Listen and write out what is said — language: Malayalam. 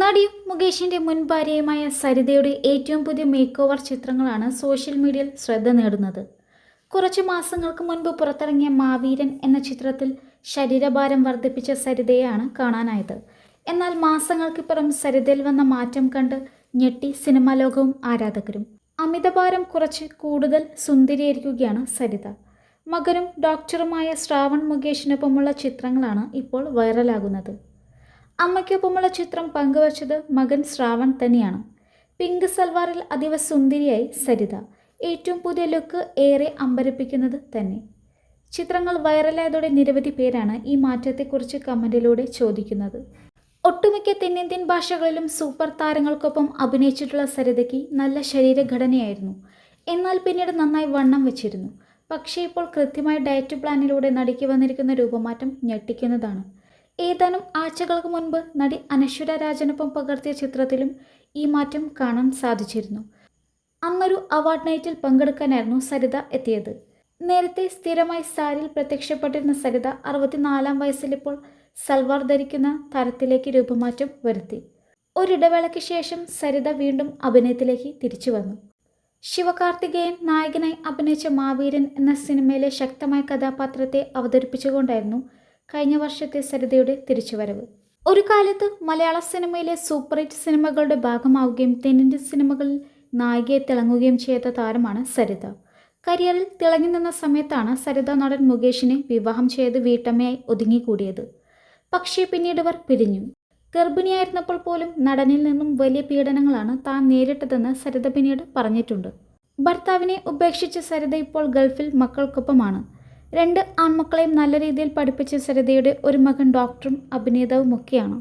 നടിയും മുകേഷിന്റെ മുൻ ഭാര്യയുമായ സരിതയുടെ ഏറ്റവും പുതിയ മേക്ക് ഓവർ ചിത്രങ്ങളാണ് സോഷ്യൽ മീഡിയയിൽ ശ്രദ്ധ നേടുന്നത്. കുറച്ച് മാസങ്ങൾക്ക് മുൻപ് പുറത്തിറങ്ങിയ മാവീരൻ എന്ന ചിത്രത്തിൽ ശരീരഭാരം വർദ്ധിപ്പിച്ച സരിതയാണ് കാണാനായത്. എന്നാൽ മാസങ്ങൾക്കിപ്പുറം സരിതയിൽ വന്ന മാറ്റം കണ്ട് ഞെട്ടി സിനിമാ ലോകവും ആരാധകരും. അമിതഭാരം കുറച്ച് കൂടുതൽ സുന്ദരിയായിരിക്കുകയാണ് സരിത. മകനും ഡോക്ടറുമായ ശ്രാവൺ മുകേഷിനൊപ്പമുള്ള ചിത്രങ്ങളാണ് ഇപ്പോൾ വൈറലാകുന്നത് അമ്മയ്ക്കൊപ്പമുള്ള ചിത്രം പങ്കുവച്ചത് മകൻ ശ്രാവൺ തന്നെയാണ്. പിങ്ക് സൽവാറിൽ അതീവ സുന്ദരിയായി സരിത. ഏറ്റവും പുതിയ ലുക്ക് ഏറെ അമ്പരപ്പിക്കുന്നത് തന്നെ. ചിത്രങ്ങൾ വൈറലായതോടെ നിരവധി പേരാണ് ഈ മാറ്റത്തെക്കുറിച്ച് കമന്റിലൂടെ ചോദിക്കുന്നത്. ഒട്ടുമിക്ക തെന്നിന്ത്യൻ ഭാഷകളിലും സൂപ്പർ താരങ്ങൾക്കൊപ്പം അഭിനയിച്ചിട്ടുള്ള സരിതയ്ക്ക് നല്ല ശരീരഘടനയായിരുന്നു. എന്നാൽ പിന്നീട് നന്നായി വണ്ണം വെച്ചിരുന്നു. പക്ഷേ ഇപ്പോൾ കൃത്യമായ ഡയറ്റ് പ്ലാനിലൂടെ നടിക്ക് വന്നിരിക്കുന്ന രൂപമാറ്റം ഞെട്ടിക്കുന്നതാണ്. ഏതാനും ആഴ്ചകൾക്ക് മുൻപ് നടി അനശ്വര രാജനൊപ്പം പകർത്തിയ ചിത്രത്തിലും ഈ മാറ്റം കാണാൻ സാധിച്ചിരുന്നു. അന്നൊരു അവാർഡ് നൈറ്റിൽ പങ്കെടുക്കാനായിരുന്നു സരിത എത്തിയത്. നേരത്തെ സ്ഥിരമായി സാരിയിൽ പ്രത്യക്ഷപ്പെട്ടിരുന്ന സരിത അറുപത്തിനാലാം വയസ്സിലിപ്പോൾ സൽവാർ ധരിക്കുന്ന തരത്തിലേക്ക് രൂപമാറ്റം വരുത്തി. ഒരിടവേളയ്ക്ക് ശേഷം സരിത വീണ്ടും അഭിനയത്തിലേക്ക് തിരിച്ചു വന്നു. ശിവകാർത്തികേയൻ നായകനായി അഭിനയിച്ച മാവീരൻ എന്ന സിനിമയിലെ ശക്തമായ കഥാപാത്രത്തെ അവതരിപ്പിച്ചുകൊണ്ടായിരുന്നു കഴിഞ്ഞ വർഷത്തെ സരിതയുടെ തിരിച്ചുവരവ്. ഒരു കാലത്ത് മലയാള സിനിമയിലെ സൂപ്പർ ഹിറ്റ് സിനിമകളുടെ ഭാഗമാവുകയും തെന്നിന്ത്യൻ സിനിമകളിൽ നായികയെ തിളങ്ങുകയും ചെയ്ത താരമാണ് സരിത. കരിയറിൽ തിളങ്ങി നിന്ന സമയത്താണ് സരിത നടൻ മുകേഷിനെ വിവാഹം ചെയ്ത് വീട്ടമ്മയായി ഒതുങ്ങിക്കൂടിയത്. പക്ഷേ പിന്നീട് അവർ പിരിഞ്ഞു. ഗർഭിണിയായിരുന്നപ്പോൾ പോലും നടനിൽ നിന്നും വലിയ പീഡനങ്ങളാണ് താൻ നേരിട്ടതെന്ന് സരിത പിന്നീട് പറഞ്ഞിട്ടുണ്ട്. ഭർത്താവിനെ ഉപേക്ഷിച്ച സരിത ഇപ്പോൾ ഗൾഫിൽ മക്കൾക്കൊപ്പമാണ്. രണ്ട് ആൺമക്കളെയും നല്ല രീതിയിൽ പഠിപ്പിച്ച സരിതയുടെ ഒരു മകൻ ഡോക്ടറും അഭിനേതാവുമൊക്കെയാണ്.